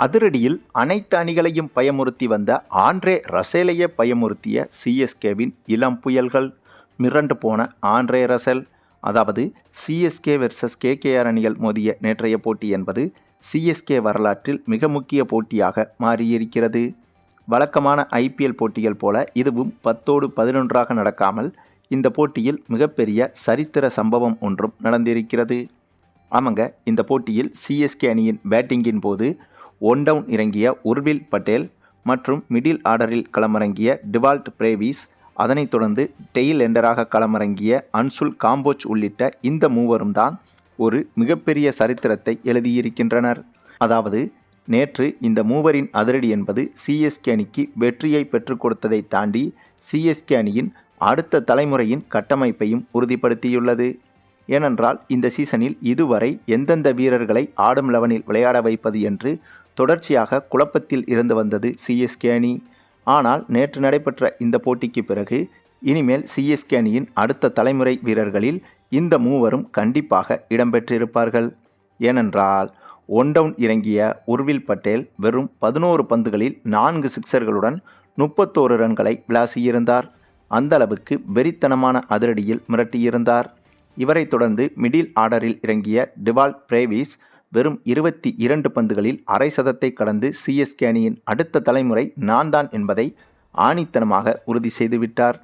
அதிரடியில் அனைத்து அணிகளையும் பயமுறுத்தி வந்த ஆண்ட்ரே ரசேலையே பயமுறுத்திய சிஎஸ்கேவின் இளம் புயல்கள். மிரண்டு போன ஆண்ட்ரே ரசல் அதாவது சிஎஸ்கே வெர்சஸ் கேகேஆர் அணிகள் மோதிய நேற்றைய போட்டி என்பது சிஎஸ்கே வரலாற்றில் மிக முக்கிய போட்டியாக மாறியிருக்கிறது. வழக்கமான ஐபிஎல் போட்டிகள் போல இதுவும் பத்தோடு பதினொன்றாக நடக்காமல் இந்த போட்டியில் மிகப்பெரிய சரித்திர சம்பவம் ஒன்றும் நடந்திருக்கிறது. ஆமாங்க இந்த போட்டியில் சிஎஸ்கே அணியின் பேட்டிங்கின் போது ஒன் டவுன் இறங்கிய உர்வில் பட்டேல் மற்றும் மிடில் ஆர்டரில் களமிறங்கிய டிவால்ட் பிரேவிஸ் அதனைத் தொடர்ந்து டெயில் எண்டராக களமிறங்கிய அன்சுல் காம்போச் உள்ளிட்ட இந்த மூவரும் தான் ஒரு மிகப்பெரிய சரித்திரத்தை எழுதியிருக்கின்றனர். அதாவது நேற்று இந்த மூவரின் அதிரடி என்பது சிஎஸ்கே அணிக்கு வெற்றியை பெற்றுக் கொடுத்ததை தாண்டி சிஎஸ்கே அணியின் அடுத்த தலைமுறையின் கட்டமைப்பையும் உறுதிப்படுத்தியுள்ளது. ஏனென்றால் இந்த சீசனில் இதுவரை எந்தெந்த வீரர்களை ஆடும் லெவனில் விளையாட வைப்பது என்று தொடர்ச்சியாக குழப்பத்தில் இருந்து வந்தது சிஎஸ்கே அணி. ஆனால் நேற்று நடைபெற்ற இந்த போட்டிக்கு பிறகு இனிமேல் சிஎஸ்கே அணியின் அடுத்த தலைமுறை வீரர்களில் இந்த மூவரும் கண்டிப்பாக இடம்பெற்றிருப்பார்கள். ஏனென்றால் ஒன் டவுன் இறங்கிய உர்வில் பட்டேல் வெறும் பதினோரு பந்துகளில் நான்கு சிக்சர்களுடன் முப்பத்தோரு ரன்களை விளாசியிருந்தார். அந்த அளவுக்கு வெறித்தனமான அதிரடியில் மிரட்டியிருந்தார். இவரைத் தொடர்ந்து மிடில் ஆர்டரில் இறங்கிய டிவால் பிரேவிஸ் வெறும் இருபத்தி இரண்டு பந்துகளில் அரை சதத்தை கடந்து சிஎஸ்கே அணியின் அடுத்த தலைமுறை நான் தான் என்பதை ஆணித்தனமாக உறுதி செய்துவிட்டார்.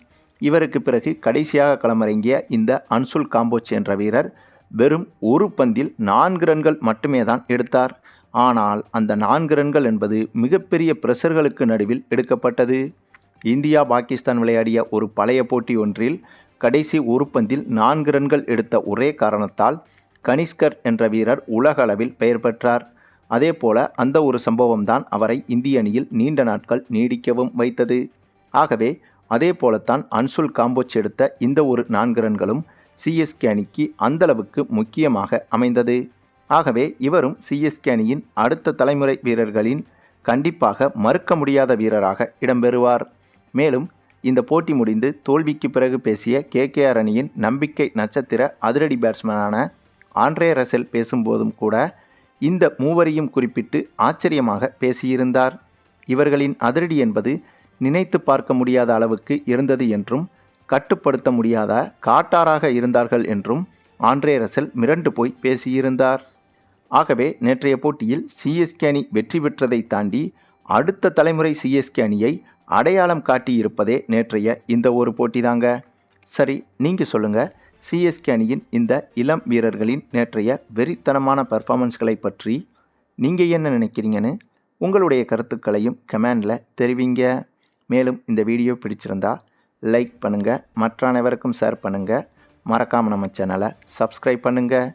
இவருக்கு பிறகு கடைசியாக களமிறங்கிய இந்த அன்சுல் காம்போச் என்ற வீரர் வெறும் ஒரு பந்தில் நான்கு ரன்கள் மட்டுமே தான் எடுத்தார். ஆனால் அந்த நான்கு ரன்கள் என்பது மிகப்பெரிய பிரஷர்களுக்கு நடுவில் எடுக்கப்பட்டது. இந்தியா பாகிஸ்தான் விளையாடிய ஒரு பழைய போட்டி ஒன்றில் கடைசி ஒரு பந்தில் நான்கு ரன்கள் எடுத்த ஒரே காரணத்தால் கனிஷ்கர் என்ற வீரர் உலக அளவில் பெயர் பெற்றார். அதேபோல அந்த ஒரு சம்பவம் தான் அவரை இந்திய அணியில் நீண்ட நாட்கள் நீடிக்கவும் வைத்தது. ஆகவே அதே போலத்தான் அன்சுல் காம்போச் எடுத்த இந்த ஒரு நான்கு ரன்களும் சிஎஸ்கே அணிக்கு அந்தளவுக்கு முக்கியமாக அமைந்தது. ஆகவே இவரும் சிஎஸ்கே அணியின் அடுத்த தலைமுறை வீரர்களின் கண்டிப்பாக மறுக்க முடியாத வீரராக இடம்பெறுவார். மேலும் இந்த போட்டி முடிந்து தோல்விக்கு பிறகு பேசிய கேகேஆர் அணியின் நம்பிக்கை நட்சத்திர அதிரடி பேட்ஸ்மேனான ஆண்ட்ரே ரசல் பேசும்போதும் கூட இந்த மூவரையும் குறிப்பிட்டு ஆச்சரியமாக பேசியிருந்தார். இவர்களின் அதிரடி என்பது நினைத்து பார்க்க முடியாத அளவுக்கு இருந்தது என்றும் கட்டுப்படுத்த முடியாத காட்டாராக இருந்தார்கள் என்றும் ஆண்ட்ரே ரசல் மிரண்டு போய் பேசியிருந்தார். ஆகவே நேற்றைய போட்டியில் சிஎஸ்கே அணி வெற்றி பெற்றதை தாண்டி அடுத்த தலைமுறை சிஎஸ்கே அணியை அடையாளம் காட்டியிருப்பதே நேற்றைய இந்த ஒரு போட்டி தாங்க சரி நீங்கள் சொல்லுங்கள் சிஎஸ்கே அணியின் இந்த இளம் வீரர்களின் நேற்றைய வெறித்தனமான பர்ஃபார்மன்ஸ்களை பற்றி நீங்கள் என்ன நினைக்கிறீங்கன்னு உங்களுடைய கருத்துக்களையும் கமெண்டில் தெரிவிங்க. மேலும் இந்த வீடியோ பிடிச்சிருந்தா லைக் பண்ணுங்கள் மற்ற அனைவருக்கும் ஷேர் பண்ணுங்கள் மறக்காமல் நம்ம சேனலை சப்ஸ்கிரைப் பண்ணுங்கள்